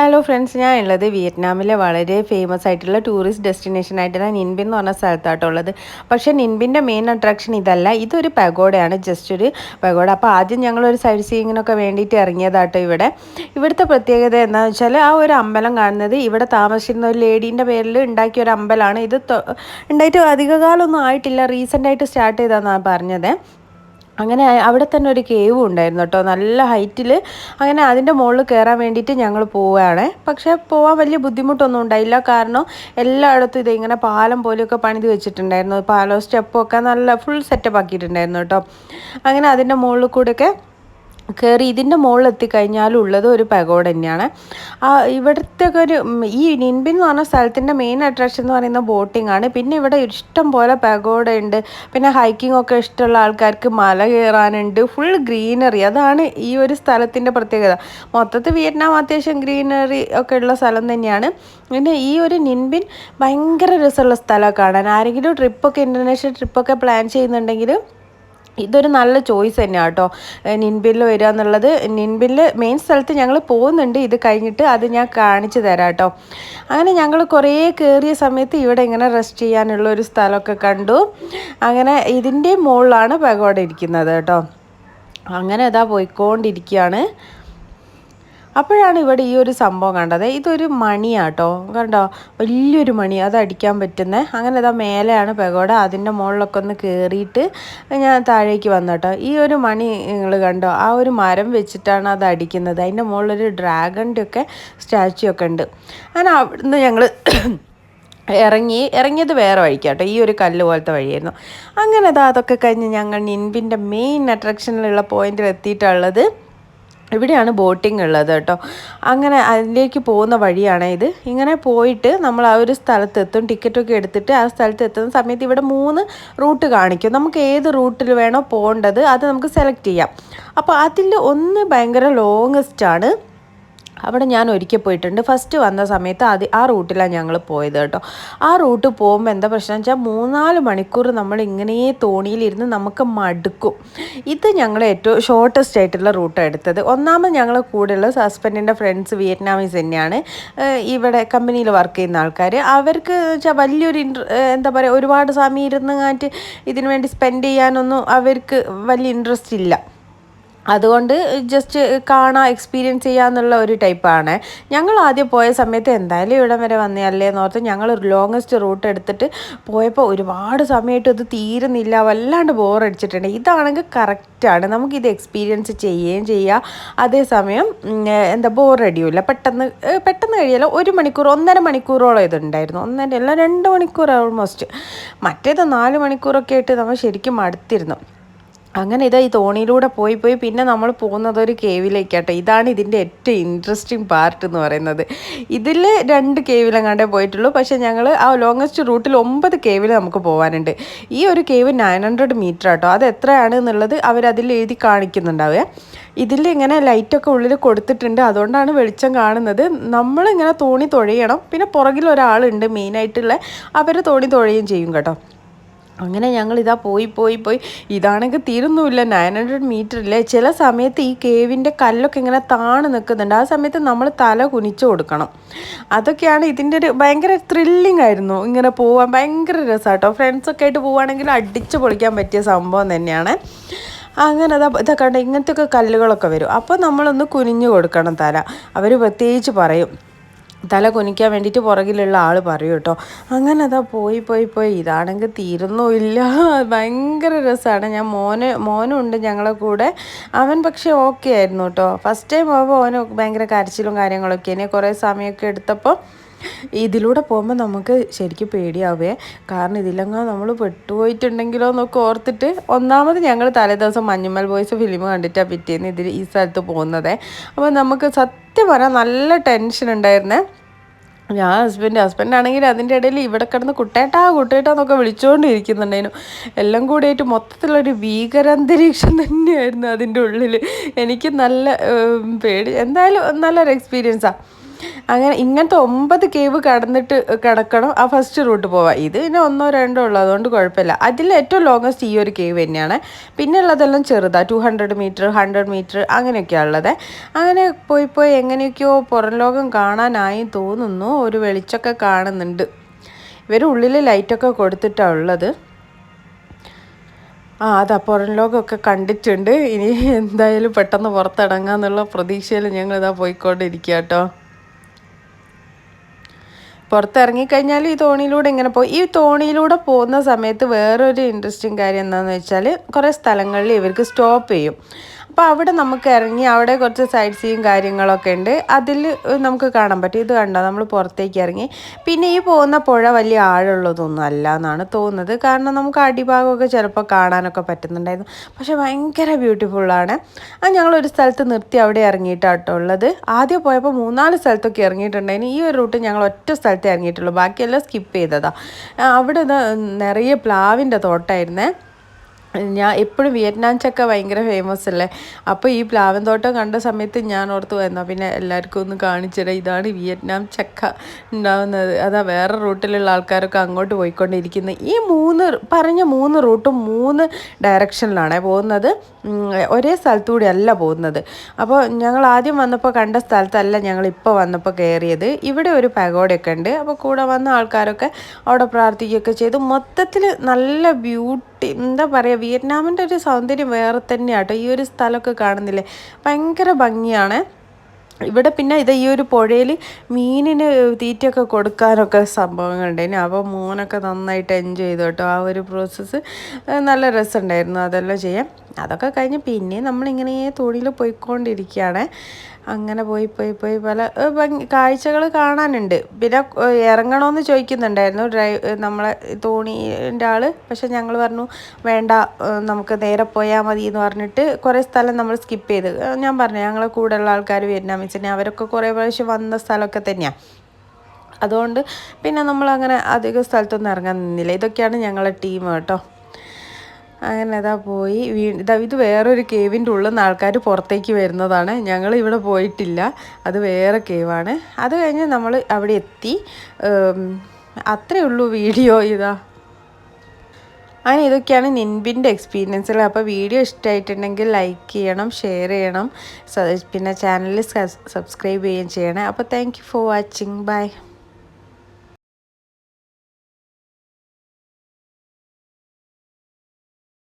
Hello friends ഞാൻ ഉള്ളത് വിയറ്റ്നാമിലെ വളരെ ഫേമസ് ആയിട്ടുള്ള ടൂറിസ്റ്റ് ഡെസ്റ്റിനേഷൻ ആയിട്ടുള്ള നിൻബിൻ എന്ന് പറഞ്ഞ സ്ഥലത്താട്ടുള്ളത് പക്ഷേ നിൻബിന്റെ മെയിൻ അട്രാക്ഷൻ ഇതല്ല. ഇതൊരു പഗോഡയാണ് ജസ്റ്റ് ഒരു പഗോഡ അപ്പോൾ ആദ്യം ഞങ്ങളൊരു സൈഡ് സീയിങ്ങിനൊക്കെ വേണ്ടിയിട്ട് ഇറങ്ങിയതാട്ടോ ഇവിടെ. ഇവിടുത്തെ പ്രത്യേകത എന്താണെന്ന് വെച്ചാൽ ആ ഒരു അമ്പലം കാണുന്നത് ഇവിടെ താമസിക്കുന്ന ഒരു ലേഡീന്റെ പേരിൽ ഉണ്ടാക്കിയ ഒരു അമ്പലമാണ്. ഇത് ഉണ്ടായിട്ട് അധികകാലമൊന്നും ആയിട്ടില്ല. റീസെന്റായിട്ട് സ്റ്റാർട്ട് ചെയ്തതെന്നാണ് പറഞ്ഞത്. അങ്ങനെ അവിടെ തന്നെ ഒരു കേവ് ഉണ്ടായിരുന്നു കേട്ടോ. നല്ല ഹൈറ്റിൽ അങ്ങനെ അതിന്റെ മുകളിൽ കയറാൻ വേണ്ടിയിട്ട് ഞങ്ങൾ പോവുകയാണ്. പക്ഷേ പോകാൻ വലിയ ബുദ്ധിമുട്ടൊന്നും ഉണ്ടായില്ല. കാരണം എല്ലായിടത്തും ഇത് ഇങ്ങനെ പാലം പോലെയൊക്കെ പണിത് വെച്ചിട്ടുണ്ടായിരുന്നു. പാലോ സ്റ്റെപ്പൊക്കെ നല്ല ഫുൾ സെറ്റപ്പ് ആക്കിയിട്ടുണ്ടായിരുന്നു കേട്ടോ. അങ്ങനെ അതിന്റെ മുകളിൽ കൂടെയൊക്കെ കയറി ഇതിന്റെ മുകളിൽ എത്തിക്കഴിഞ്ഞാലും ഉള്ളത് ഒരു പഗോഡ തന്നെയാണ്. ആ ഇവിടുത്തെ ഒരു ഈ നിൻബിൻ എന്ന് പറഞ്ഞ സ്ഥലത്തിന്റെ മെയിൻ അട്രാക്ഷൻ എന്ന് പറയുന്ന ബോട്ടിംഗ് ആണ്. പിന്നെ ഇവിടെ ഇഷ്ടം പോലെ പഗോഡ ഉണ്ട്. പിന്നെ ഹൈക്കിംഗ് ഒക്കെ ഇഷ്ടമുള്ള ആൾക്കാർക്ക് മല കയറാനുണ്ട്. ഫുൾ ഗ്രീനറി അതാണ് ഈ ഒരു സ്ഥലത്തിന്റെ പ്രത്യേകത. മൊത്തത്തിൽ വിയറ്റ്നാം അത്യാവശ്യം ഗ്രീനറി ഒക്കെ ഉള്ള സ്ഥലം തന്നെയാണ്. പിന്നെ ഈ ഒരു നിൻബിൻ ഭയങ്കര രസമുള്ള സ്ഥലമാണ് കാണാൻ. ആരെങ്കിലും ട്രിപ്പൊക്കെ ഇന്റർനാഷണൽ ട്രിപ്പൊക്കെ പ്ലാൻ ചെയ്യുന്നുണ്ടെങ്കിൽ ഇതൊരു നല്ല ചോയ്സ് തന്നെയാണ് കേട്ടോ നിൻബില്ല് വരിക എന്നുള്ളത്. നിൻബില്ല് മെയിൻ സ്ഥലത്ത് ഞങ്ങൾ പോകുന്നുണ്ട്. ഇത് കഴിഞ്ഞിട്ട് അത് ഞാൻ കാണിച്ചു തരാം കേട്ടോ അങ്ങനെ ഞങ്ങൾ കുറേ കയറിയ സമയത്ത് ഇവിടെ ഇങ്ങനെ റെസ്റ്റ് ചെയ്യാനുള്ള ഒരു സ്ഥലമൊക്കെ കണ്ടു. അങ്ങനെ ഇതിന്റെ മുകളിലാണ് പകോട ഇരിക്കുന്നത് കേട്ടോ അങ്ങനെ അതാ പോയിക്കൊണ്ടിരിക്കുകയാണ് അപ്പോഴാണ് ഇവിടെ ഈ ഒരു സംഭവം കണ്ടത്. ഇതൊരു മണിയാട്ടോ. കണ്ടോ? വലിയൊരു മണി. അത് അടിക്കാൻ പറ്റുന്നത് അങ്ങനെ ഇതാ മേലെയാണ് പെഗോഡ. അതിന്റെ മുകളിലൊക്കെ ഒന്ന് കയറിയിട്ട് ഞാൻ താഴേക്ക് വന്നോട്ടോ ഈ ഒരു മണി നിങ്ങൾ കണ്ടോ? ആ ഒരു മരം വെച്ചിട്ടാണ് അത് അടിക്കുന്നത്. അതിന്റെ മുകളിലൊരു ഡ്രാഗണിന്റെ ഒക്കെ സ്റ്റാച്ചു ഒക്കെ ഉണ്ട്. അങ്ങനെ അവിടുന്ന് ഞങ്ങൾ ഇറങ്ങി ഇറങ്ങിയത് വേറെ വഴിക്കാട്ടോ ഈ ഒരു കല്ല് പോലത്തെ വഴിയായിരുന്നു. അങ്ങനെ അതാ അതൊക്കെ കഴിഞ്ഞ് ഞങ്ങൾ നിൻപിന്റെ മെയിൻ അട്രാക്ഷനിലുള്ള പോയിന്റിൽ എത്തിയിട്ടുള്ളത് ഇവിടെയാണ് ബോട്ടിംഗ് ഉള്ളത് കേട്ടോ. അങ്ങനെ അതിലേക്ക് പോകുന്ന വഴിയാണ് ഇത്. ഇങ്ങനെ പോയിട്ട് നമ്മൾ ആ ഒരു സ്ഥലത്തെത്തും ടിക്കറ്റൊക്കെ എടുത്തിട്ട് ആ സ്ഥലത്ത് എത്തുന്ന സമയത്ത് ഇവിടെ മൂന്ന് റൂട്ട് കാണിക്കും. നമുക്ക് ഏത് റൂട്ടിൽ വേണോ പോകേണ്ടത് അത് നമുക്ക് സെലക്ട് ചെയ്യാം. അപ്പോൾ അതിൽ ഒന്ന് ഭയങ്കര ലോങ്ങസ്റ്റ് ആണ്. അവിടെ ഞാൻ ഒരിക്കൽ പോയിട്ടുണ്ട്. ഫസ്റ്റ് വന്ന സമയത്ത് അത് ആ റൂട്ടിലാണ് ഞങ്ങൾ പോയത് കേട്ടോ. ആ റൂട്ട് പോകുമ്പോൾ എന്താ പ്രശ്നം വെച്ചാൽ മൂന്നാൽ മണിക്കൂർ നമ്മൾ ഇങ്ങനെ തോണിയിലിരുന്ന് നമുക്ക് മടുക്കും. ഇത് ഞങ്ങൾ ഏറ്റവും ഷോർട്ടസ്റ്റ് ആയിട്ടുള്ള റൂട്ട് എടുത്തത്. ഒന്നാമത് ഞങ്ങൾ കൂടെയുള്ള ഹസ്ബൻഡിന്റെ ഫ്രണ്ട്സ് വിയറ്റ്നാമീസ് തന്നെയാണ്. ഇവിടെ കമ്പനിയിൽ വർക്ക് ചെയ്യുന്ന ആൾക്കാർ അവർക്ക് വെച്ചാൽ വലിയൊരു ഇൻട്ര എന്താ പറയുക ഒരുപാട് സമയം ഇരുന്ന് കാറ്റ് ഇതിനു വേണ്ടി സ്പെൻഡ് ചെയ്യാനൊന്നും അവർക്ക് വലിയ ഇൻട്രസ്റ്റ് ഇല്ല. അതുകൊണ്ട് ജസ്റ്റ് കാണാൻ എക്സ്പീരിയൻസ് ചെയ്യാന്നുള്ള ഒരു ടൈപ്പാണ് ഞങ്ങൾ ആദ്യം പോയ സമയത്ത് എന്തായാലും ഇവിടം വരെ വന്നതല്ലേ എന്ന് ഓർത്ത് ഞങ്ങൾ ലോങ്ങസ്റ്റ് റൂട്ട് എടുത്തിട്ട് പോയപ്പോൾ ഒരുപാട് സമയമായിട്ട് ഇത് തീരുന്നില്ല. വല്ലാണ്ട് ബോറടിച്ചിട്ടുണ്ട് ഇതാണെങ്കിൽ കറക്റ്റാണ് നമുക്കിത് എക്സ്പീരിയൻസ് ചെയ്യുകയും ചെയ്യാം. അതേസമയം എന്താ ബോറടിയില്ല പെട്ടെന്ന് പെട്ടെന്ന് കഴിയല്ല ഒരു മണിക്കൂർ ഒന്നര മണിക്കൂറോളം ഇതുണ്ടായിരുന്നു ഒന്നര അല്ല രണ്ട് മണിക്കൂർ ഓൾമോസ്റ്റ് മറ്റേത് നാല് മണിക്കൂറൊക്കെ ആയിട്ട് നമ്മൾ ശരിക്കും മടുത്തിരുന്നു. അങ്ങനെ ഇതാ ഈ തോണിയിലൂടെ പോയി പോയി പിന്നെ നമ്മൾ പോകുന്നത് ഒരു കേവിലേക്കാട്ടെ. ഇതാണ് ഇതിന്റെ ഏറ്റവും ഇൻട്രസ്റ്റിംഗ് പാർട്ട് എന്ന് പറയുന്നത്. ഇതിൽ രണ്ട് കേവിലെങ്ങാണ്ടേ പോയിട്ടുള്ളൂ. പക്ഷേ ഞങ്ങൾ ആ ലോങ്ങസ്റ്റ് റൂട്ടിൽ ഒമ്പത് കേവിൽ നമുക്ക് പോകാനുണ്ട് ഈ ഒരു കേവ് നയൻ ഹൺഡ്രഡ് മീറ്റർ ആട്ടോ. അത് എത്രയാണ് എന്നുള്ളത് അവരതിൽ എഴുതി കാണിക്കുന്നുണ്ടാവുക. ഇതിൽ ഇങ്ങനെ ലൈറ്റൊക്കെ ഉള്ളിൽ കൊടുത്തിട്ടുണ്ട്. അതുകൊണ്ടാണ് വെളിച്ചം കാണുന്നത്. നമ്മളിങ്ങനെ തോണി തുഴയണം. പിന്നെ പുറകിൽ ഒരാളുണ്ട് മെയിനായിട്ടുള്ള അവർ തോണി തുഴയും ചെയ്യും കേട്ടോ. അങ്ങനെ ഞങ്ങൾ ഇതാ പോയി പോയി പോയി. ഇതാണെങ്കിൽ തീരുന്നുമില്ല. നയൻ ഹൺഡ്രഡ് മീറ്ററില്ലേ ചില സമയത്ത് ഈ കേവിന്റെ കല്ലൊക്കെ ഇങ്ങനെ താണ് നിൽക്കുന്നുണ്ട് ആ സമയത്ത് നമ്മൾ തല കുനിച്ചു കൊടുക്കണം. അതൊക്കെയാണ് ഇതിന്റെ ഒരു ഭയങ്കര ത്രില്ലിംഗ് ആയിരുന്നു. ഇങ്ങനെ പോവാൻ ഭയങ്കര രസമാട്ടോ ഫ്രണ്ട്സൊക്കെ ആയിട്ട് പോവുകയാണെങ്കിൽ അടിച്ചു പൊളിക്കാൻ പറ്റിയ സംഭവം തന്നെയാണ്. അങ്ങനെ അതാ ഇതൊക്കെ ഇങ്ങനത്തെയൊക്കെ കല്ലുകളൊക്കെ വരും. അപ്പോൾ നമ്മളൊന്ന് കുനിഞ്ഞു കൊടുക്കണം തല. അവർ പ്രത്യേകിച്ച് പറയും. തല കുനിക്കാൻ വേണ്ടിയിട്ട് പുറകിലുള്ള ആൾ പറയും കേട്ടോ. അങ്ങനെ അതാ പോയി പോയി. പോയി ഇതാണെങ്കിൽ തീരുന്നുമില്ല ഭയങ്കര രസമാണ് ഞാൻ മോന് മോനും ഉണ്ട് ഞങ്ങളെ കൂടെ. അവൻ പക്ഷേ ഓക്കെ ആയിരുന്നു കേട്ടോ. ഫസ്റ്റ് ടൈം ആവുമ്പോൾ അവന് ഭയങ്കര കരച്ചിലും കാര്യങ്ങളൊക്കെ ഇനി കുറേ സമയമൊക്കെ എടുത്തപ്പോൾ ഇതിലൂടെ പോകുമ്പോൾ നമുക്ക് ശരിക്കും പേടിയാവേ. കാരണം ഇതിലങ്ങ് നമ്മൾ പെട്ടുപോയിട്ടുണ്ടെങ്കിലോ എന്നൊക്കെ ഓർത്തിട്ട് ഒന്നാമത് ഞങ്ങൾ തലേദിവസം മഞ്ഞുമൽ ബോയ്സ് ഫിലിം കണ്ടിട്ടാണ് പിറ്റേന്ന് ഇതിൽ ഈ സ്ഥലത്ത് പോകുന്നത്. അപ്പോൾ നമുക്ക് സത്യം പറയാൻ നല്ല ടെൻഷൻ ഉണ്ടായിരുന്നേ. ഞാൻ ഹസ്ബൻഡ് ഹസ്ബൻഡ് ആണെങ്കിൽ അതിന്റെ ഇടയിൽ ഇവിടെ കിടന്ന് കുട്ടേട്ടാ കുട്ടേട്ടാ എന്നൊക്കെ വിളിച്ചുകൊണ്ടിരിക്കുന്നുണ്ടായിരുന്നു എല്ലാം കൂടിയായിട്ട് മൊത്തത്തിലൊരു ഭീകരാന്തരീക്ഷം തന്നെയായിരുന്നു അതിന്റെ ഉള്ളിൽ എനിക്ക് നല്ല പേടി. എന്തായാലും നല്ലൊരു എക്സ്പീരിയൻസാണ് അങ്ങനെ ഇങ്ങനത്തെ ഒമ്പത് കേവ് കടന്നിട്ട് കിടക്കണം. ആ ഫസ്റ്റ് റൂട്ട് പോവാം. ഇത് പിന്നെ ഒന്നോ രണ്ടോ ഉള്ളൂ. അതുകൊണ്ട് കുഴപ്പമില്ല. അതിൽ ഏറ്റവും ലോങ്ങസ്റ്റ് ഈ ഒരു കേവ് തന്നെയാണ്. പിന്നെ ഉള്ളതെല്ലാം ചെറുതാണ് two hundred metre hundred metre അങ്ങനെയൊക്കെയാണ് ഉള്ളത്. അങ്ങനെ പോയി പോയി എങ്ങനെയൊക്കെയോ പുറം ലോകം കാണാനായി തോന്നുന്നു. ഒരു വെളിച്ചമൊക്കെ കാണുന്നുണ്ട്. ഇവർ ഉള്ളിൽ ലൈറ്റൊക്കെ കൊടുത്തിട്ടാണ് ഉള്ളത്. ആ അത്. പുറം ലോകമൊക്കെ കണ്ടിട്ടുണ്ട്. ഇനി എന്തായാലും പെട്ടെന്ന് പുറത്തിറങ്ങാന്നുള്ള പ്രതീക്ഷയിൽ ഞങ്ങളിതാ പോയിക്കൊണ്ടിരിക്കുക കേട്ടോ പുറത്തിറങ്ങിക്കഴിഞ്ഞാൽ ഈ തോണിയിലൂടെ ഇങ്ങനെ പോയി ഈ തോണിയിലൂടെ പോകുന്ന സമയത്ത് വേറൊരു ഇൻട്രസ്റ്റിംഗ് കാര്യം എന്താണെന്ന് വെച്ചാൽ കുറേ സ്ഥലങ്ങളിൽ ഇവർക്ക് സ്റ്റോപ്പ് ചെയ്യും. അപ്പോൾ അവിടെ നമുക്ക് ഇറങ്ങി അവിടെ കുറച്ച് സൈഡ് സീയും കാര്യങ്ങളൊക്കെ ഉണ്ട്. അതിൽ നമുക്ക് കാണാൻ പറ്റും. ഇത് കണ്ടോ? നമ്മൾ പുറത്തേക്ക് ഇറങ്ങി. പിന്നെ ഈ പോകുന്ന പുഴ വലിയ ആഴമുള്ളതൊന്നും അല്ല എന്നാണ് തോന്നുന്നത്. കാരണം നമുക്ക് അടിഭാഗമൊക്കെ ചിലപ്പോൾ കാണാനൊക്കെ പറ്റുന്നുണ്ടായിരുന്നു. പക്ഷേ ഭയങ്കര ബ്യൂട്ടിഫുള്ളാണ് അത് ഞങ്ങളൊരു സ്ഥലത്ത് നിർത്തി അവിടെ ഇറങ്ങിയിട്ടാട്ടോ ഉള്ളത്. ആദ്യം പോയപ്പോൾ മൂന്നാൽ സ്ഥലത്തൊക്കെ ഇറങ്ങിയിട്ടുണ്ടായിരുന്നു. ഈ ഒരു റൂട്ട് ഞങ്ങൾ ഒറ്റ സ്ഥലത്തേ ഇറങ്ങിയിട്ടുള്ളൂ. ബാക്കിയെല്ലാം സ്കിപ്പ് ചെയ്തതാണ് അവിടെ നിറയെ പ്ലാവിന്റെ തോട്ടമായിരുന്നേ ഞാൻ എപ്പോഴും വിയറ്റ്നാം ചക്ക ഭയങ്കര ഫേമസ് അല്ലേ? അപ്പോൾ ഈ പ്ലാവൻ തോട്ടം കണ്ട സമയത്ത് ഞാൻ ഓർത്ത് വന്നു പിന്നെ എല്ലാവർക്കും ഒന്ന് കാണിച്ചിട ഇതാണ് വിയറ്റ്നാം ചക്ക ഉണ്ടാവുന്നത്. അതാ വേറെ റൂട്ടിലുള്ള ആൾക്കാരൊക്കെ അങ്ങോട്ട് പോയിക്കൊണ്ടിരിക്കുന്നത് ഈ മൂന്ന് പറഞ്ഞ മൂന്ന് റൂട്ടും മൂന്ന് ഡയറക്ഷനിലാണ് പോകുന്നത്. ഒരേ സ്ഥലത്തൂടെ അല്ല പോകുന്നത്. അപ്പോൾ ഞങ്ങൾ ആദ്യം വന്നപ്പോൾ കണ്ട സ്ഥലത്തല്ല ഞങ്ങൾ ഇപ്പോൾ വന്നപ്പോൾ കയറിയത് ഇവിടെ ഒരു പഗോഡയൊക്കെ ഉണ്ട്. അപ്പോൾ കൂടെ വന്ന ആൾക്കാരൊക്കെ അവിടെ പ്രാർത്ഥിക്കുകയൊക്കെ ചെയ്തു. മൊത്തത്തിൽ നല്ല ബ്യൂട്ടി എന്താ പറയുക വിയറ്റ്നാമിന്റെ ഒരു സൗന്ദര്യം വേറെ തന്നെയാട്ടോ. ഈ ഒരു സ്ഥലമൊക്കെ കാണുന്നില്ലേ? ഭയങ്കര ഭംഗിയാണ്. ഇവിടെ പിന്നെ ഇത് ഈ ഒരു പുഴയിൽ മീനിന് തീറ്റയൊക്കെ കൊടുക്കാനൊക്കെ സംഭവങ്ങളുണ്ടായിന് അപ്പോൾ മോനൊക്കെ നന്നായിട്ട് എൻജോയ് ചെയ്തു കേട്ടോ. ആ ഒരു പ്രോസസ്സ് നല്ല രസമുണ്ടായിരുന്നു അതെല്ലാം ചെയ്യാം അതൊക്കെ കഴിഞ്ഞ് പിന്നെ നമ്മളിങ്ങനെ തോണിയിൽ പോയിക്കൊണ്ടിരിക്കുകയാണ്. അങ്ങനെ പോയി പോയി പോയി പല കാഴ്ചകൾ കാണാനുണ്ട്. പിന്നെ ഇറങ്ങണമെന്ന് ചോദിക്കുന്നുണ്ടായിരുന്നു. ഡ്രൈവ് നമ്മളെ തോണീന്റെ ആൾ പക്ഷെ ഞങ്ങൾ പറഞ്ഞു വേണ്ട നമുക്ക് നേരെ പോയാൽ മതി എന്ന് പറഞ്ഞിട്ട് കുറേ സ്ഥലം നമ്മൾ സ്കിപ്പ് ചെയ്ത്. ഞാൻ പറഞ്ഞു ഞങ്ങളെ കൂടെയുള്ള ആൾക്കാർ വിയറ്റ്നാമീസിനെ അവരൊക്കെ കുറേ പ്രാവശ്യം വന്ന സ്ഥലമൊക്കെ തന്നെയാണ് അതുകൊണ്ട് പിന്നെ നമ്മളങ്ങനെ അധികം സ്ഥലത്തൊന്നും ഇറങ്ങാൻ നിന്നില്ല. ഇതൊക്കെയാണ് ഞങ്ങളുടെ ടീം കേട്ടോ. അങ്ങനെ അതാ പോയി. വീ ഇതാ ഇത് വേറൊരു കേവിന്റെ ഉള്ളിൽ നിന്ന് ആൾക്കാർ പുറത്തേക്ക് വരുന്നതാണ്. ഞങ്ങൾ ഇവിടെ പോയിട്ടില്ല. അത് വേറെ കേവാണ്. അത് കഴിഞ്ഞ് നമ്മൾ അവിടെ എത്തി. അത്രയേ ഉള്ളൂ വീഡിയോ ഇതാ. അങ്ങനെ ഇതൊക്കെയാണ് നിൻബിന്റെ എക്സ്പീരിയൻസുകൾ അപ്പോൾ വീഡിയോ ഇഷ്ടമായിട്ടുണ്ടെങ്കിൽ ലൈക്ക് ചെയ്യണം ഷെയർ ചെയ്യണം പിന്നെ ചാനൽ സബ്സ്ക്രൈബ് ചെയ്യുകയും ചെയ്യണം. അപ്പോൾ താങ്ക് ഫോർ വാച്ചിങ് ബൈ